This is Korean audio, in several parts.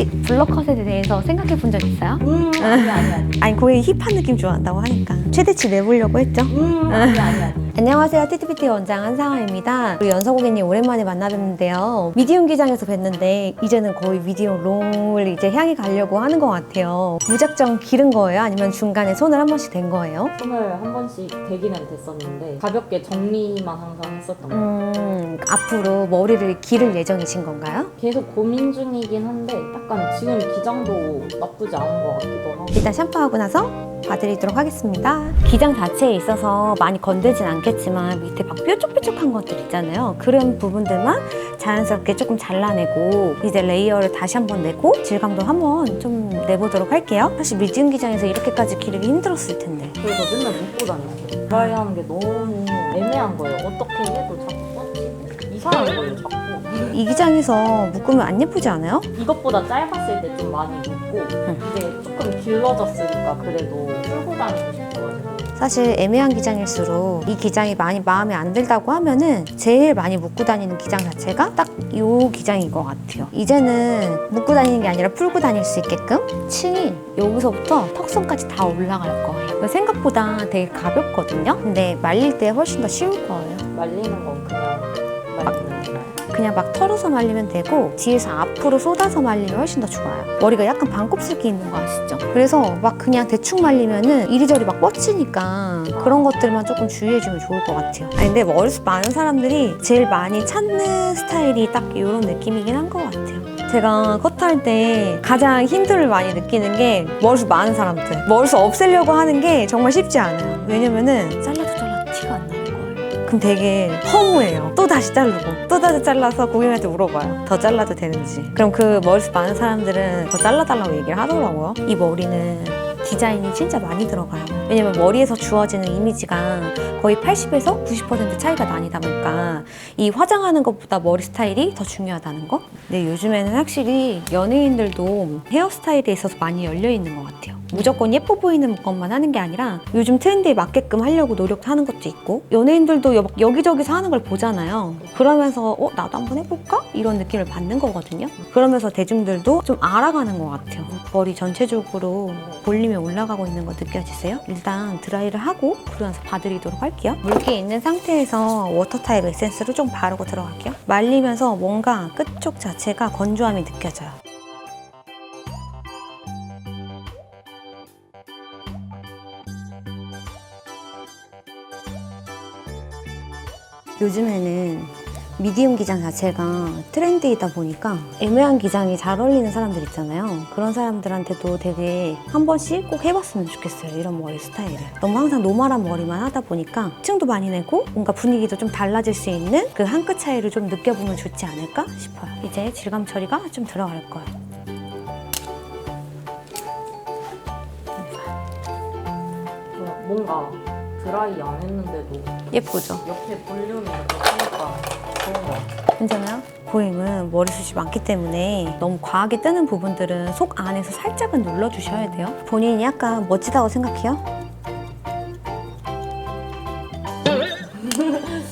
혹시 블러컷에 대해서 생각해 본 적 있어요? 음, 아니, 아니, 아니. 아니 고객이 힙한 느낌 좋아한다고 하니까 최대치 내보려고 했죠. 음, 아니, 아니, 아니. 안녕하세요. TTPT 원장 한상아입니다. 우리 연서 고객님 오랜만에 만나 뵙는데요. 미디움 기장에서 뵀는데 이제는 거의 미디움 롱을 이제 향해 가려고 하는 것 같아요. 무작정 기른 거예요? 아니면 중간에 손을 한 번씩 댄 거예요? 손을 한 번씩 대기는 됐었는데 가볍게 정리만 항상 했었던 것 같아요. 음, 앞으로 머리를 기를 예정이신 건가요? 계속 고민 중이긴 한데 약간 지금 기장도 나쁘지 않은 것 같기도 하고 일단 샴푸하고 나서 봐드리도록 하겠습니다. 기장 자체에 있어서 많이 건들진 않 겠지만 밑에 막 뾰족뾰족한 것들 있잖아요. 그런 부분들만 자연스럽게 조금 잘라내고 이제 레이어를 다시 한번 내고 질감도 한번 좀 내보도록 할게요. 사실 미지음 기장에서 이렇게까지 기르기 힘들었을 텐데. 그래서 맨날 묶고 다녔어요. 드라이 하는 게 너무 애매한 거예요. 어떻게 해도 자꾸 뻗치고 이상한 거예요, 자꾸. 이 기장에서 묶으면 안 예쁘지 않아요? 이것보다 짧았을 때 좀 많이 묶고 이제 조금 길러졌으니까 그래도 풀고 다니고 싶어가지고 사실 애매한 기장일수록 이 기장이 많이 마음에 안 들다고 하면은 제일 많이 묶고 다니는 기장 자체가 딱이 기장인 것 같아요. 이제는 묶고 다니는 게 아니라 풀고 다닐 수 있게끔 층이 여기서부터 턱선까지 다 올라갈 거예요. 생각보다 되게 가볍거든요. 근데 말릴 때 훨씬 더 쉬울 거예요. 말리는 건 그냥 말리는. 그냥 막 털어서 말리면 되고 뒤에서 앞으로 쏟아서 말리면 훨씬 더 좋아요. 머리가 약간 반곱슬기 있는 거 아시죠? 그래서 막 그냥 대충 말리면은 이리저리 막 뻗치니까 그런 것들만 조금 주의해주면 좋을 것 같아요. 아니 근데 머리숱 많은 사람들이 제일 많이 찾는 스타일이 딱 이런 느낌이긴 한 것 같아요. 제가 컷할 때 가장 힘듦을 많이 느끼는 게 머리숱 많은 사람들. 머리숱 없애려고 하는 게 정말 쉽지 않아요. 왜냐면은 잘라 그럼 되게 허무해요. 또 다시 자르고 또 다시 잘라서 고객한테 물어봐요. 더 잘라도 되는지. 그럼 그 머리숱 많은 사람들은 더 잘라달라고 얘기를 하더라고요. 이 머리는 디자인이 진짜 많이 들어가요. 왜냐면 머리에서 주어지는 이미지가 거의 80에서 90% 차이가 나니다 보니까 이 화장하는 것보다 머리 스타일이 더 중요하다는 거? 근데 요즘에는 확실히 연예인들도 헤어스타일에 있어서 많이 열려 있는 것 같아요. 무조건 예뻐 보이는 것만 하는 게 아니라 요즘 트렌드에 맞게끔 하려고 노력하는 것도 있고 연예인들도 여, 여기저기서 하는 걸 보잖아요. 그러면서 어 나도 한번 해볼까? 이런 느낌을 받는 거거든요. 그러면서 대중들도 좀 알아가는 것 같아요. 머리 전체적으로 볼륨이 올라가고 있는 거 느껴지세요? 일단 드라이를 하고 그러고 나서 봐드리도록 할게요. 물기 있는 상태에서 워터 타입 에센스를 좀 바르고 들어갈게요. 말리면서 뭔가 끝쪽 자체가 건조함이 느껴져요. 요즘에는 미디움 기장 자체가 트렌드이다 보니까 애매한 기장이 잘 어울리는 사람들 있잖아요. 그런 사람들한테도 되게 한 번씩 꼭 해봤으면 좋겠어요. 이런 머리 스타일을. 너무 항상 노멀한 머리만 하다 보니까 층도 많이 내고 뭔가 분위기도 좀 달라질 수 있는 그 한 끗 차이를 좀 느껴보면 좋지 않을까 싶어요. 이제 질감 처리가 좀 들어갈 거예요. 뭔가 드라이 안 했는데도 예쁘죠? 옆에 볼륨이 이렇게 같아요. 괜찮아요? 고임은 머리숱이 많기 때문에 너무 과하게 뜨는 부분들은 속 안에서 살짝은 눌러주셔야 돼요. 본인이 약간 멋지다고 생각해요?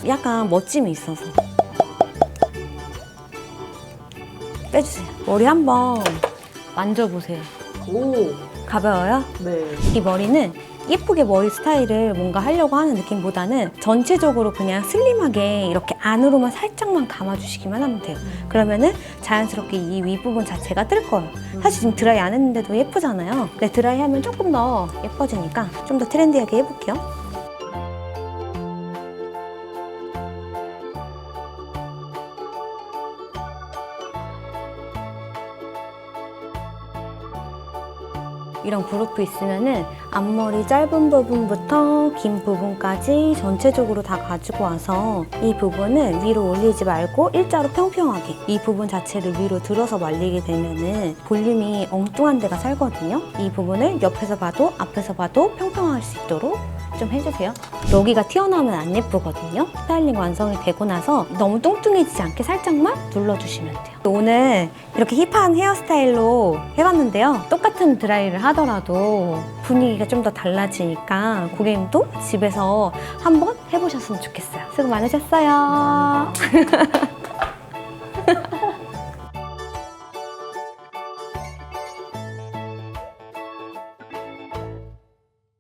약간 멋짐이 있어서. 빼주세요. 머리 한번 만져보세요. 오, 가벼워요? 네. 이 머리는 예쁘게 머리 스타일을 뭔가 하려고 하는 느낌보다는 전체적으로 그냥 슬림하게 이렇게 안으로만 살짝만 감아주시기만 하면 돼요. 그러면은 자연스럽게 이 윗부분 자체가 뜰 거예요. 사실 지금 드라이 안 했는데도 예쁘잖아요. 근데 드라이 하면 조금 더 예뻐지니까 좀 더 트렌디하게 해볼게요. 이런 그룹이 있으면은 앞머리 짧은 부분부터 긴 부분까지 전체적으로 다 가지고 와서 이 부분을 위로 올리지 말고 일자로 평평하게 이 부분 자체를 위로 들어서 말리게 되면은 볼륨이 엉뚱한 데가 살거든요. 이 부분을 옆에서 봐도 앞에서 봐도 평평할 수 있도록 좀 해주세요. 여기가 튀어나오면 안 예쁘거든요. 스타일링 완성이 되고 나서 너무 뚱뚱해지지 않게 살짝만 눌러주시면 돼요. 오늘 이렇게 힙한 헤어스타일로 해봤는데요. 똑같은 드라이를 하더라도 분위기가 좀 더 달라지니까 고객님도 집에서 한번 해보셨으면 좋겠어요. 수고 많으셨어요.